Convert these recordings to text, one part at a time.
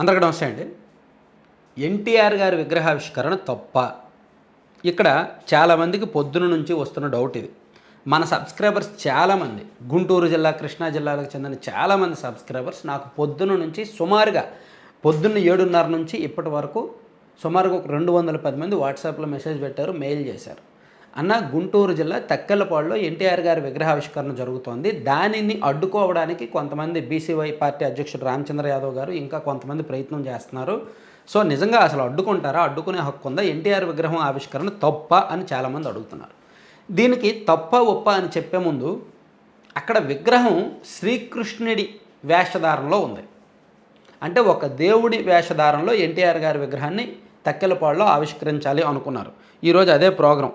అందరికీ నమస్తే అండి ఎన్టీఆర్ గారి విగ్రహావిష్కరణ తప్ప ఇక్కడ చాలామందికి పొద్దున నుంచి వస్తున్న డౌట్ ఇది మన సబ్స్క్రైబర్స్ చాలామంది గుంటూరు జిల్లా కృష్ణా జిల్లాలకు చెందిన చాలామంది సబ్స్క్రైబర్స్ నాకు పొద్దున నుంచి సుమారుగా పొద్దున్న ఏడున్నర నుంచి ఇప్పటి వరకు సుమారుగా ఒక రెండు వందల పది మంది వాట్సాప్లో మెసేజ్ పెట్టారు మెయిల్ చేశారు అన్న గుంటూరు జిల్లా తక్కెలపాడులో ఎన్టీఆర్ గారి విగ్రహావిష్కరణ జరుగుతోంది దానిని అడ్డుకోవడానికి కొంతమంది బీసీవై పార్టీ అధ్యక్షుడు రామచంద్ర యాదవ్ గారు ఇంకా కొంతమంది ప్రయత్నం చేస్తున్నారు సో నిజంగా అసలు అడ్డుకుంటారా అడ్డుకునే హక్కు ఉందా ఎన్టీఆర్ విగ్రహం ఆవిష్కరణ తప్ప అని చాలామంది అడుగుతున్నారు దీనికి తప్ప ఒప్ప అని చెప్పే ముందు అక్కడ విగ్రహం శ్రీకృష్ణుడి వేషధారంలో ఉంది అంటే ఒక దేవుడి వేషధారంలో ఎన్టీఆర్ గారి విగ్రహాన్ని తక్కెలపాడులో ఆవిష్కరించాలి అనుకున్నారు ఈరోజు అదే ప్రోగ్రాం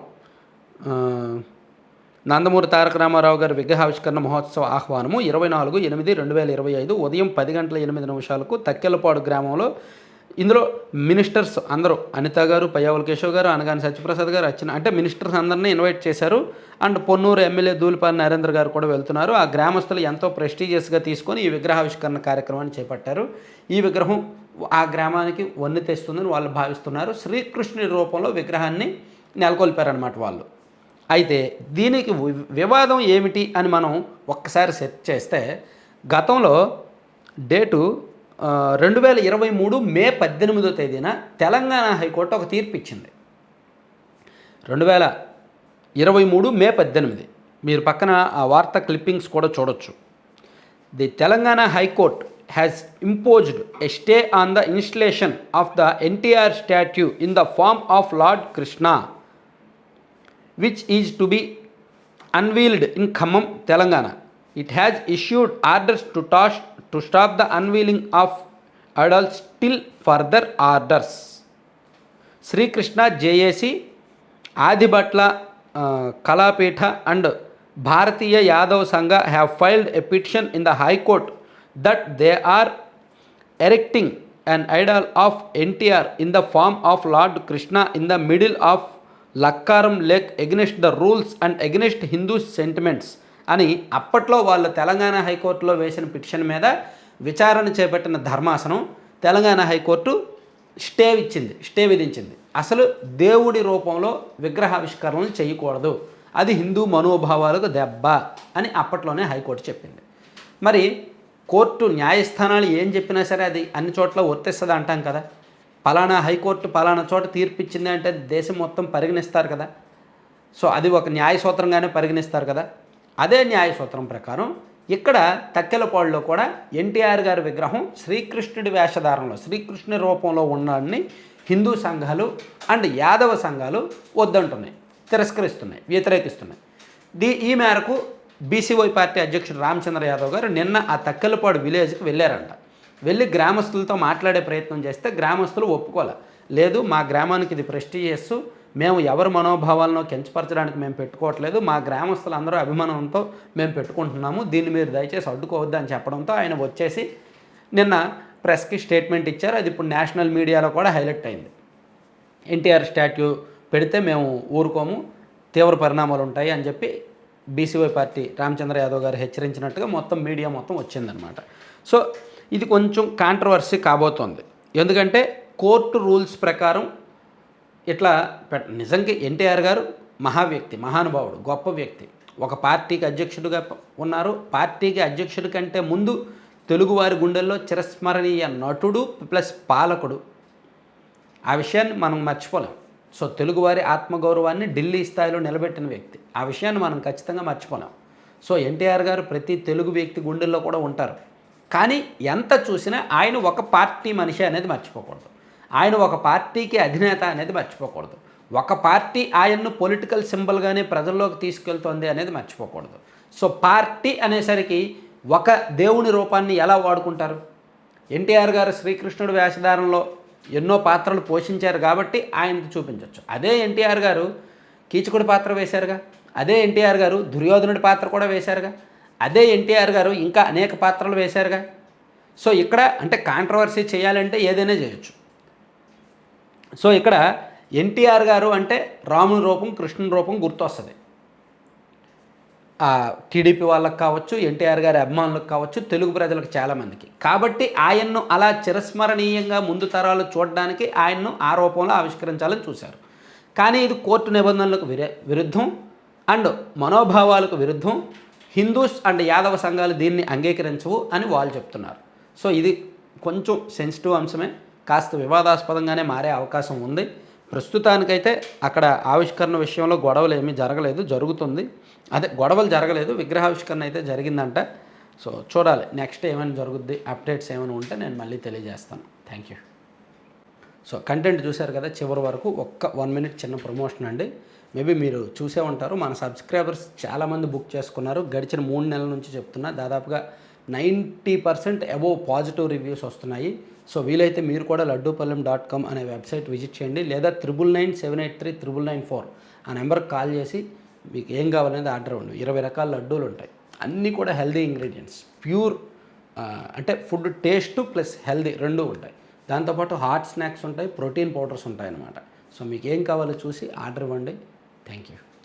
నందమూరి తారక రామారావు గారి విగ్రహావిష్కరణ మహోత్సవ ఆహ్వానము ఇరవై నాలుగు ఎనిమిది రెండు వేల ఇరవై ఐదు ఉదయం పది గంటల ఎనిమిది నిమిషాలకు తక్కెలపాడు గ్రామంలో ఇందులో మినిస్టర్స్ అందరూ అనిత గారు పయ్యావుల కేశవ్ గారు అనగాని సత్యప్రసాద్ గారు వచ్చిన అంటే మినిస్టర్స్ అందరినీ ఇన్వైట్ చేశారు అండ్ పొన్నూరు ఎమ్మెల్యే దూలిపాలి నరేంద్ర గారు కూడా వెళ్తున్నారు ఆ గ్రామస్తులు ఎంతో ప్రెస్టీజియస్గా తీసుకొని ఈ విగ్రహావిష్కరణ కార్యక్రమాన్ని చేపట్టారు ఈ విగ్రహం ఆ గ్రామానికి వన్ని తెస్తుందని వాళ్ళు భావిస్తున్నారు శ్రీకృష్ణుడి రూపంలో విగ్రహాన్ని నెలకొల్పారనమాట వాళ్ళు అయితే దీనికి వివాదం ఏమిటి అని మనం ఒక్కసారి సెర్చ్ చేస్తే గతంలో డేటు రెండు వేల ఇరవై మూడు మే పద్దెనిమిదో తేదీన తెలంగాణ హైకోర్టు ఒక తీర్పు ఇచ్చింది రెండు వేల ఇరవై మూడు మే పద్దెనిమిది మీరు పక్కన ఆ వార్త క్లిప్పింగ్స్ కూడా చూడొచ్చు the Telangana high court has imposed a stay on the installation of the NTR statue in the form of Lord Krishna which is to be unveiled in Khammam, Telangana. It has issued orders to stop the unveiling of adults till further orders. Sri Krishna JAC, Adibatla uh, Kalapetha and Bharatiya Yadav Sangha have filed a petition in the High Court that they are erecting an idol of NTR in the form of Lord Krishna in the middle of Lakkaram lake against the rules and against Hindu sentiments అని అప్పట్లో వాళ్ళు తెలంగాణ హైకోర్టులో వేసిన petition మీద విచారణ చేపట్టిన ధర్మాసనం Telangana high court stay ఇచ్చింది స్టే విధించింది అసలు దేవుడి రూపంలో విగ్రహావిష్కరణలు చేయకూడదు అది హిందూ మనోభావాలకు దెబ్బ అని అప్పట్లోనే హైకోర్టు చెప్పింది మరి కోర్టు న్యాయస్థానాలు ఏం చెప్పినా సరే అది అన్ని చోట్ల వర్తిస్తుంది అంటాం కదా పలానా హైకోర్టు పలానా చోట తీర్పు ఇచ్చింది అంటే దేశం మొత్తం పరిగణిస్తారు కదా సో అది ఒక న్యాయ సూత్రంగానే పరిగణిస్తారు కదా అదే న్యాయ సూత్రం ప్రకారం ఇక్కడ తక్కెలపాడులో కూడా ఎన్టీఆర్ గారి విగ్రహం శ్రీకృష్ణుడి వేషధారంలో శ్రీకృష్ణుడి రూపంలో ఉన్నాడని హిందూ సంఘాలు అండ్ యాదవ సంఘాలు వద్దంటున్నాయి తిరస్కరిస్తున్నాయి వ్యతిరేకిస్తున్నాయి దీ ఈ మేరకు బీసీవై పార్టీ అధ్యక్షుడు రామచంద్ర యాదవ్ గారు నిన్న ఆ తక్కెలపాడు విలేజ్కి వెళ్ళారంట వెళ్ళి గ్రామస్తులతో మాట్లాడే ప్రయత్నం చేస్తే గ్రామస్తులు ఒప్పుకోలే లేదు మా గ్రామానికి ఇది ప్రెస్టీజియస్ మేము ఎవరి మనోభావాలను కించపరచడానికి మేము పెట్టుకోవట్లేదు మా గ్రామస్తులందరూ అభిమానంతో మేము పెట్టుకుంటున్నాము దీన్ని మీరు దయచేసి అడ్డుకోవద్దు అని చెప్పడంతో ఆయన వచ్చేసి నిన్న ప్రెస్కి స్టేట్మెంట్ ఇచ్చారు అది ఇప్పుడు నేషనల్ మీడియాలో కూడా హైలైట్ అయింది ఎన్టీఆర్ స్టాట్యూ పెడితే మేము ఊరుకోము తీవ్ర పరిణామాలు ఉంటాయి అని చెప్పి బీసీవై పార్టీ రామచంద్ర యాదవ్ గారు హెచ్చరించినట్టుగా మొత్తం మీడియా మొత్తం వచ్చిందనమాట సో ఇది కొంచెం కాంట్రవర్సీ కాబోతోంది ఎందుకంటే కోర్టు రూల్స్ ప్రకారం ఇట్లా పెట్ట నిజంగా ఎన్టీఆర్ గారు మహావ్యక్తి మహానుభావుడు గొప్ప వ్యక్తి ఒక పార్టీకి అధ్యక్షుడిగా ఉన్నారు పార్టీకి అధ్యక్షుడి కంటే ముందు తెలుగువారి గుండెల్లో చిరస్మరణీయ నటుడు ప్లస్ పాలకుడు ఆ విషయాన్ని మనం మర్చిపోలేం సో తెలుగువారి ఆత్మగౌరవాన్ని ఢిల్లీ స్థాయిలో నిలబెట్టిన వ్యక్తి ఆ విషయాన్ని మనం ఖచ్చితంగా మర్చిపోలేం సో ఎన్టీఆర్ గారు ప్రతి తెలుగు వ్యక్తి గుండెల్లో కూడా ఉంటారు కానీ ఎంత చూసినా ఆయన ఒక పార్టీ మనిషి అనేది మర్చిపోకూడదు ఆయన ఒక పార్టీకి అధినేత అనేది మర్చిపోకూడదు ఒక పార్టీ ఆయన్ను పొలిటికల్ సింబల్గానే ప్రజల్లోకి తీసుకెళ్తోంది అనేది మర్చిపోకూడదు సో పార్టీ అనేసరికి ఒక దేవుని రూపాన్ని ఎలా వాడుకుంటారు ఎన్టీఆర్ గారు శ్రీకృష్ణుడు వేషధారంలో ఎన్నో పాత్రలు పోషించారు కాబట్టి ఆయనకు చూపించవచ్చు అదే ఎన్టీఆర్ గారు కీచకుడి పాత్ర వేశారుగా అదే ఎన్టీఆర్ గారు దుర్యోధనుడి పాత్ర కూడా వేశారుగా అదే ఎన్టీఆర్ గారు ఇంకా అనేక పాత్రలు వేశారుగా సో ఇక్కడ అంటే కాంట్రవర్సీ చేయాలంటే ఏదైనా చేయొచ్చు సో ఇక్కడ ఎన్టీఆర్ గారు అంటే రాముని రూపం కృష్ణుని రూపం గుర్తొస్తుంది టీడీపీ వాళ్ళకి కావచ్చు ఎన్టీఆర్ గారి అభిమానులకు కావచ్చు తెలుగు ప్రజలకు చాలామందికి కాబట్టి ఆయన్ను అలా చిరస్మరణీయంగా ముందు తరాలు చూడడానికి ఆయన్ను ఆ రూపంలో ఆవిష్కరించాలని చూశారు కానీ ఇది కోర్టు నిబంధనలకు విరుద్ధం అండ్ మనోభావాలకు విరుద్ధం హిందూస్ అండ్ యాదవ సంఘాలు దీన్ని అంగీకరించవు అని వాళ్ళు చెప్తున్నారు సో ఇది కొంచెం సెన్సిటివ్ అంశమే కాస్త వివాదాస్పదంగానే మారే అవకాశం ఉంది ప్రస్తుతానికైతే అక్కడ ఆవిష్కరణ విషయంలో గొడవలు ఏమీ జరగలేదు జరుగుతుంది అదే గొడవలు జరగలేదు విగ్రహావిష్కరణ అయితే జరిగిందంట సో చూడాలి నెక్స్ట్ ఏమైనా జరుగుద్ది అప్డేట్స్ ఏమైనా ఉంటే నేను మళ్ళీ తెలియజేస్తాను థ్యాంక్ యూ సో కంటెంట్ చూశారు కదా చివరి వరకు ఒక్క వన్ మినిట్ చిన్న ప్రమోషన్ అండి మేబీ మీరు చూసే ఉంటారు మన సబ్స్క్రైబర్స్ చాలామంది బుక్ చేసుకున్నారు గడిచిన మూడు నెలల నుంచి చెప్తున్నా దాదాపుగా ninety percent above positive reviews వస్తున్నాయి సో వీలైతే మీరు కూడా లడ్డూపల్లెం డాట్ కామ్ అనే వెబ్సైట్ విజిట్ చేయండి లేదా triple nine seven eight three triple nine four ఆ నెంబర్కి కాల్ చేసి మీకు ఏం కావాలనేది ఆర్డర్ ఇవ్వండి ఇరవై రకాల లడ్డూలు ఉంటాయి అన్నీ కూడా హెల్దీ ఇంగ్రీడియంట్స్ ప్యూర్ అంటే ఫుడ్ టేస్ట్ ప్లస్ హెల్దీ రెండు ఉంటాయి దాంతోపాటు హాట్ స్నాక్స్ ఉంటాయి ప్రోటీన్ పౌడర్స్ ఉంటాయి అన్నమాట సో మీకు ఏం కావాలో చూసి ఆర్డర్ ఇవ్వండి థ్యాంక్ యూ